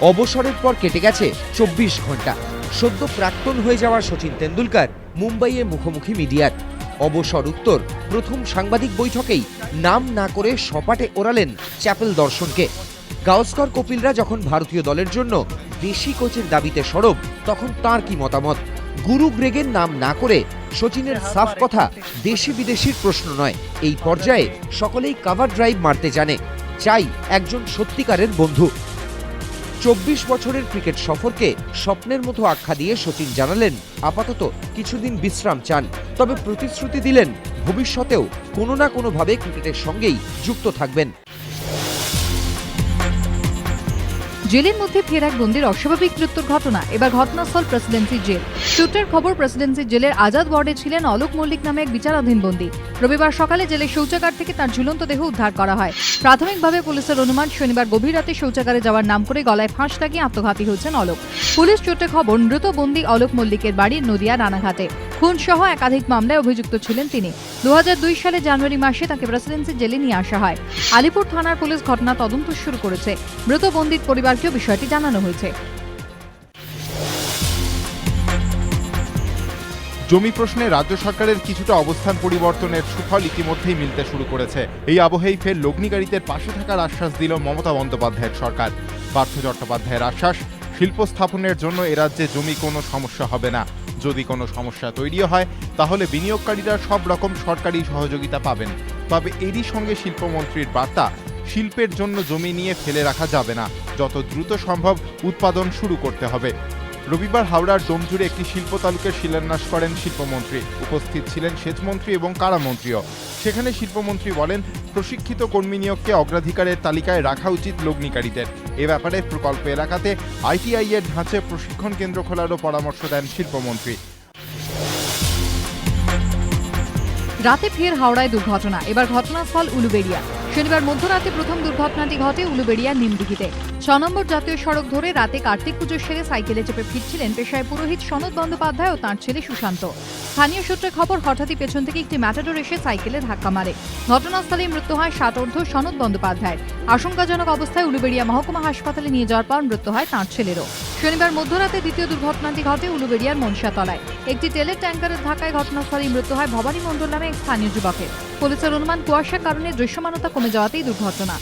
অবসরের পর কেটে গেছে চব্বিশ ঘণ্টা। সদ্য প্রাক্তন হয়ে যাওয়া সচিন তেন্ডুলকার মুম্বাইয়ে মুখোমুখি মিডিয়ার। অবসর উত্তর, প্রথম সাংবাদিক বৈঠকেই নাম না করে সপাটে ওড়ালেন চ্যাপেল দর্শনকে। গাওস্কর কপিলরা যখন ভারতীয় দলের জন্য দেশি কোচের দাবিতে সরব, তখন তার কি মতামত? গুরু গ্রেগের নাম না করে সচিনের সাফ কথা দেশি বিদেশির প্রশ্ন নয়। এই পর্যায়ে সকলেই কাভার ড্রাইভ মারতে জানে। চাই একজন সত্যিকারের বন্ধু। চব্বিশ বছরের ক্রিকেট সফরকে স্বপ্নের মতো আখ্যা দিয়ে সচিন জানালেন, আপাতত কিছুদিন বিশ্রাম চান। তবে প্রতিশ্রুতি দিলেন, ভবিষ্যতেও কোনো না কোনোভাবে ক্রিকেটের সঙ্গেই যুক্ত থাকবেন। জেলের মধ্যে ফের এক বন্দির অস্বাভাবিক মৃত্যুর ঘটনা। এবার ঘটনাস্থল প্রেসিডেন্সি জেল। সূত্রের খবর প্রেসিডেন্সি জেলের আজাদ ওয়ার্ডে ছিলেন অলোক মল্লিক নামে এক বিচারাধীন বন্দী। রবিবার সকালে জেলের শৌচাগার থেকে তার ঝুলন্ত দেহ উদ্ধার করা হয়। প্রাথমিকভাবে পুলিশের অনুমান শনিবার গভীর রাতে শৌচাগারে যাওয়ার নাম করে গলায় ফাঁস লাগিয়ে আত্মঘাতী হয়েছেন অলোক। পুলিশ সূত্রে খবর, মৃত বন্দী অলোক মল্লিকের বাড়ি নদিয়া রানাঘাটে। খুন সহ একাধিক মামলায় অভিযুক্ত ছিলেন তিনি। দু হাজার দুই সালে জানুয়ারি মাসে তাকে প্রেসিডেন্সি জেলে নিয়ে আসা হয়। আলিপুর থানার পুলিশ ঘটনা তদন্ত শুরু করেছে। মৃত বন্দির পরিবারকেও বিষয়টি জানানো হয়েছে। জমি প্রশ্নে রাজ্য সরকারের কিছুটা অবস্থান পরিবর্তনের সুফল ইতিমধ্যেই মিলতে শুরু করেছে। এই আবহেই ফের লগ্নিকারীদের পাশে থাকার আশ্বাস দিল মমতা বন্দ্যোপাধ্যায়ের সরকার। পার্থ চট্টোপাধ্যায়ের আশ্বাস, শিল্প স্থাপনের জন্য রাজ্যে জমি কোনো সমস্যা হবে না। যদি কোনো সমস্যা তৈরি হয়, তাহলে বিনিয়োগকারীরা সব রকম সরকারি সহযোগিতা পাবেন। তবে এরই সঙ্গে শিল্পমন্ত্রীর বার্তা, শিল্পের জন্য জমি নিয়ে ফেলে রাখা যাবে না। যত দ্রুত সম্ভব উৎপাদন শুরু করতে হবে। রবিবার হাওড়ার জমজুরে একটি শিল্প তালুকের শিলান্যাস করেন শিল্পমন্ত্রী। উপস্থিত ছিলেন সেচমন্ত্রী এবং কারামন্ত্রীও। সেখানে শিল্পমন্ত্রী বলেন, প্রশিক্ষিত কর্মী নিয়োগকে অগ্রাধিকারের তালিকায় রাখা উচিত লগ্নিকারীদের। এ ব্যাপারে প্রকল্প এলাকাতে আইটিআই এর প্রশিক্ষণ কেন্দ্র খোলারও পরামর্শ দেন শিল্পমন্ত্রী। রাতে ফের হাওড়ায় দুর্ঘটনা। এবার ঘটনাস্থল উলুবেড়িয়া। শনিবার মধ্যরাতে প্রথম দুর্ঘটনাটি ঘটে উলুবেড়িয়া নিমদিঘিতে ছ নম্বর জাতীয় সড়ক ধরে রাতে কার্তিক পুজোর সেরে সাইকেলে চেপে ফিরছিলেন পেশায় পুরোহিত সনদ বন্দ্যোপাধ্যায় ও তাঁর ছেলে সুশান্ত। স্থানীয় সূত্রে খবর, হঠাৎই পেছন থেকে একটি ম্যাটাডোর এসে সাইকেলে ধাক্কা মারে। ঘটনাস্থলেই মৃত্যু হয় ষাটোর্ধ সনদ বন্দ্যোপাধ্যায়ের। আশঙ্কাজনক অবস্থায় উলুবেড়িয়া মহকুমা হাসপাতালে নিয়ে যাওয়ার পর মৃত্যু হয় তাঁর ছেলেরও। শনিবার মধ্যরাতে দ্বিতীয় দুর্ঘটনাটি ঘটে উলুবেড়িয়ার মনসাতলায়। একটি তেলের ট্যাঙ্কারের ধাক্কায় ঘটনাস্থলেই মৃত্যু হয় ভবানী মণ্ডল নামে এক স্থানীয় যুবকের। পুলিশের অনুমান কুয়াশার কারণে দৃশ্যমানতা কমে যাওয়াতেই দুর্ঘটনা।